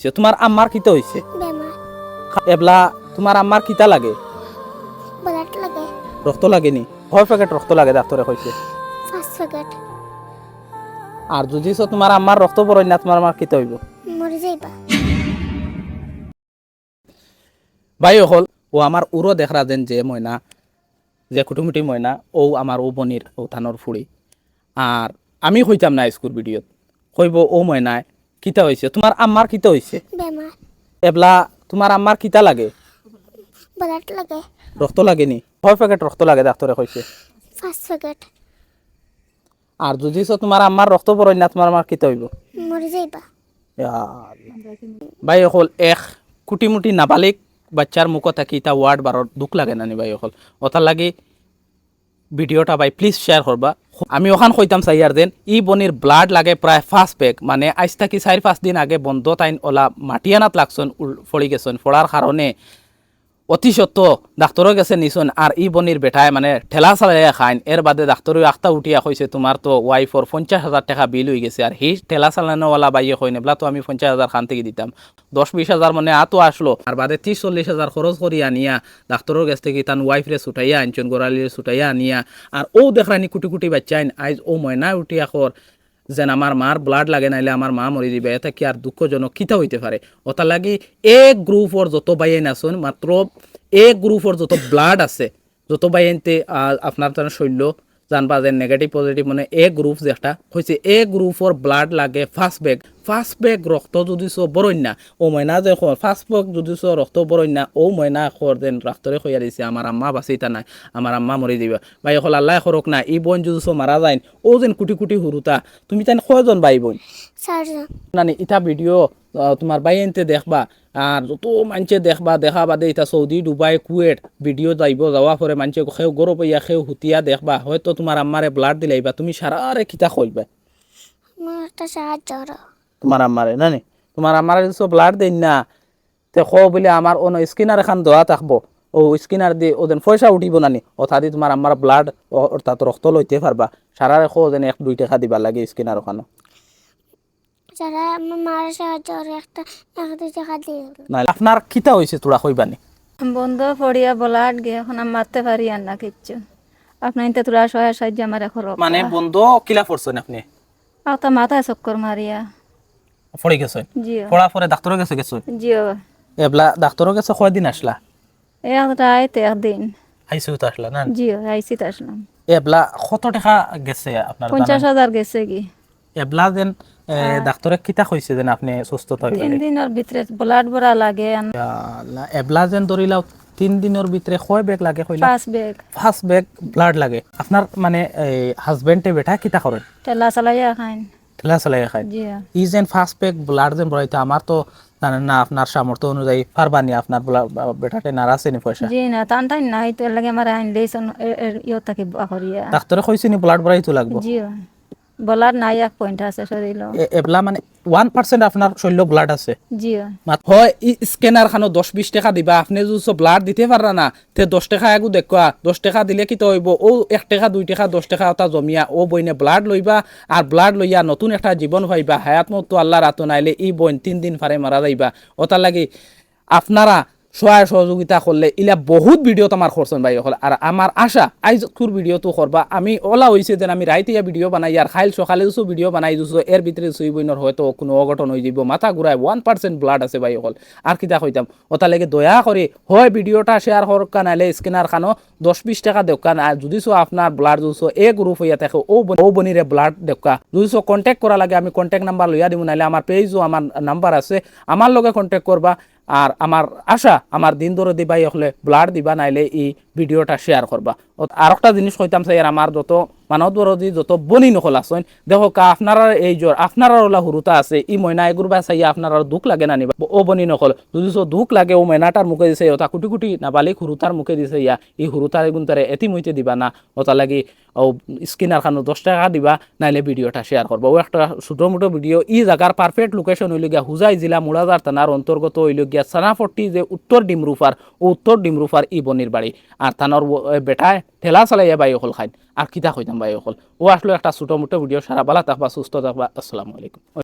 হইছে? তোমার আম্মার কিতা হইছে। এবলা তোমার আম্মার কিতা লাগে? রক্ত লাগেনি? কয় প্যাকেট রক্ত লাগে ডাক্তরে কইছে আর যদি সো তোমার আম্মার রক্ত পড়ই না তোমার আমার কিতা হইব। ভাই হল ও আমার উড়ো দেখরা দেন যে ময়না যে কুটুমুটি ময়না ও আমার ও বনির ও থানোর ফুড়ি আর আমি কইতাম না স্কুল ভিডিওত কইব ও ময়নায় কিতা হইছে তোমার আম্মার কিতা হইছে বেমার এবলা তোমার আম্মার কিতা লাগে? ব্লাড লাগে। রক্ত লাগেনি কয় প্যাকেট রক্ত লাগে ডাক্তরে কইছে ফার্স্ট প্যাকেট আর যদি সো তোমার আম্মার রক্ত পড়ই না তোমার আমার কিতা হইব? মরে যাইবা। ভাই হল এক কুটি মুটি নাবালিক বাচ্চার মুখ থাকি ইতা ওয়ার্ড বারর দুঃখ লাগে নানি ভাই হল ওটার লাগি ভিডিওটা ভাই প্লিজ শেয়ার করবা আমি ওখান কইতাম চাইয়ার দেন, ই বনির ব্লাড লাগে প্রায় ফার্স্ট পেক মানে আজ থাকি চারি পাঁচ দিন আগে বন্ধ তাইন ওলা মাটিয়ানাত লাগছন উল- ফড়ি গেছন ফড়ার কারণে অতি সত্য ডাক্তরও গেছে নিছন আর ই বনির বেটায় মানে ঠেলা চালাইয়া খাইন। এর বাদে ডাক্তরও আখতা উঠিয়া কইছে তোমার তো ওয়াইফর পঞ্চাশ হাজার টাকা বিল হয়ে গেছে আর সেই ঠেলা চালানোওয়ালা বাইয়ে কই নেবলা, তো আমি পঞ্চাশ হাজার খান থেকে দিতাম। দশ বিশ হাজার মানে আতো আসলো আর বাদে ত্রিশ চল্লিশ হাজার খরচ করি আনিয়া ডাক্তরের কাছ থেকে তান ওয়াইফরে ছুটাইয়া আনছেন গোড়ালিরে ছুটাইয়া আনিয়া। আর ও দেখরানি কুটি কুটি বাচ্চা আইন আইজ ও ময়না উঠিয়া কর যেন আমার মার ব্লাড লাগে, নাইলে আমার মা মরি দিবে এটা কি আর দুঃখজনক কিতা হইতে পারে ওটা লাগি এ গ্রুপর যত বাইন আসুন মাত্র এ গ্রুপর যত ব্লাড আছে, যত বাইনতে আপনার তার শৈল্য জানবা যে নেগেটিভ পজিটিভ মানে এ গ্রুপ যেটা হয়েছে এ গ্রুপর ব্লাড লাগে ফার্স্ট বেগ ফার্স্ট বেগ রক্ত যদি চো বরণ্যা ও ময়না যে ফার্স্ট বেগ যদি চো রক্ত বরণ্যা ও ময়না খর যেন ডাক্তরে কইয়া দিছে আমার আম্মা বাঁচিতা নাই। আমার আম্মা মরি দিবা ভাই এখন আল্লাহ খরক না ই বোন যদি চো মারা যায় ও যেন কুটি কুটি হুরুতা তুমি তাই কয়জন ভাই বোন নানি ইটা ভিডিও তোমার বাইনতে দেখবা। আর যত মানছে দেখবা দেখা বাদে ইটা সৌদি ডুবাই কুয়েট ভিডিও যাইব যাওয়া পরে মানছে সেও গরো পাইয়া সেও হুতিয়া দেখবা। হয়তো তোমার আম্মারে ব্লাড দিলাইবা তুমি সারারে কিতা কইবা আমার তোমার আম্মারে নানি তোমার আম্মারে যদি ব্লাড দেন না তে খ বলে আমার অন স্কিনার এখান দেওয়া থাকব। ও স্কিনার দিয়ে ওদের পয়সা উঠিব নানি অথা দি তোমার আম্মার ব্লাড অর্থাৎ রক্ত লইতে পারবা সারারে খো যেন এক দুই টাকা দিবা লাগে স্কিনার ওখানে যারা আমার মার সাহায্য করে একটা এক দুই টাকা দিয়ে না আপনার কিতা হয়েছে তোরা কইবানি। বন্ধ পড়িয়া বলাট গে এখন আমি মারতে পারি আর না কিচ্ছু। আপনার ইনতে তোরা সহায় সাহায্য আমার এখন মানে বন্ধ কিলা করছেন আপনি? আর তা মাথায় চক্কর মারিয়া। পড়ে গেছেন? জিও। পড়া পরে ডাক্তারের কাছে গেছেন? জিও। এবলা ডাক্তারের কাছে কয়দিন আসলা? একটা আইতে একদিন। আইসিউ তো আসলা না? জিও আইসিতে আসলাম। এবলা কত টাকা গেছে আপনার পঞ্চাশ হাজার গেছে কি? এবলা যেন এ, ডাক্তারে কিতা কইছে যেন আপনি সুস্থতা তিন দিনের ভিতরে ব্লাড লাগে আল্লাহ, এবলা যেন ধরিলাও তিন দিনের ভিতরে কয় বেগ লাগে কইলা পাঁচ বেগ। ফার্স্ট বেগ ব্লাড লাগে। আপনার মানে হাজবেন্ডে বেটা কিতা করেন ঠেলা চালাইয়া খাইন। ঠেলা চালাই খায়? জিও ই যেন ফার্স্ট বেগ ব্লাড যেন বড়াইতে আমার তো জানেন না আপনার সামর্থ্য অনুযায়ী পারবানি আপনার বেটাতে নারাছে নি পয়সা জি না টান টাইন নাই তো লাগে আমার আইন লেইছন ইয়ে থাকি করিয়া ডাক্তারে কইছে নি ব্লাড বড়াইতে লাগবো। জিও বলার নাই এক পয়েন্ট আছে শরীর এবলা মানে ওয়ান পার্সেন্ট আপনার শৈল্য ব্লাড আছে। মাত- হয় স্ক্যানার খানো দশ বিশ টাকা দিবা আপনি যদি ব্লাড দিতে পারা না তে দশ টাকা আগু দেখুয়া দশ টাকা দিলে কি তো হইব? ও এক টাকা দুই টাকা দশ টাকা ওটা জমিয়া ও বইনে ব্লাড লইবা আর ব্লাড লইয়া নতুন একটা জীবন পাইবা হায়াত মতো আল্লাহ রাতো নাইলে ই বইন তিন দিন ফারে মারা যাইবা। ওটার লাগি আপনারা সহায় সহযোগিতা করলে ইলা বহুত ভিডিও তোমার করছেন ভাই হল আর আমার আশা, আইজ তোর ভিডিও তো করবা আমি ওলা হয়েছে যেন আমি রাইতিয়া ভিডিও বানাই আর খাইল সকালে দিছো ভিডিও বানাই দিছো এর ভিতরে সুই বইনর হয়তো কোনো অঘটন হয়ে যাব, মাথা ঘুরায় ওয়ান পার্সেন্ট ব্লাড আছে ভাই হল আর কিতা কইতাম ওটা লাগে দয়া করে হয় ভিডিওটা শেয়ার করক নাইলে স্ক্যানার খানো, দশ বিশ টাকা দেউকা না যদি চো আপনার ব্লাড যদি এ গ্রুপ হইয়া থাকে ও ও বনিরে ব্লাড দেউকা যদি চো কন্ট্যাক্ট করা লাগে, আমি কন্ট্যাক্ট নাম্বার লইয়া দিব নাইলে আমার পেজও আমার নাম্বার আছে আমার লগে কন্ট্যাক্ট করবা আর আমার আশা আমার দিন ধরে দিবাই হলে ব্লাড দিবা নাইলে এই ভিডিওটা শেয়ার করবা আর একটা জিনিস কইতাম চাই আমার যত মানব যত বনি নকল আছেন দেখো কা আপনারা এই জ্বর আপনারা ওলা হুরুতা আছে, ই ময়না এগুরবা চাইয়া আপনারা দুঃখ লাগে না নিবা। ও বনি নকল যদি সো দুঃখ লাগে ও ময়নাটার মুখে দিছে ওটা কুটি কুটি নাবালিক হুরুতার মুখে দিছে ইয়া, ই হুরুতার এগুন তারে এতি মইতে দিবা না ওটা লাগি ও স্কিনার খানো দশ টাকা দিবা, নাইলে ভিডিওটা শেয়ার করব ও একটা ছোটো মোটো ভিডিও ই জায়গার পারফেক্ট লোকেশন হইল গিয়া হুজাই জেলা মুড়াজার থানার অন্তর্গত হইল গিয়া সানাফট্টি যে উত্তর ডিমরুফার ও উত্তর ডিমরুফার ই বনির বাড়ি আর থানার বেটায় ঠেলা চালাইয়া বাই অকল খাইন। আর কিতা কইতাম বাই অকল ও আসলো একটা ছোটো মোটো ভিডিও সারা বালা থাকবা সুস্থ থাকবা। আসসালামু আলাইকুম।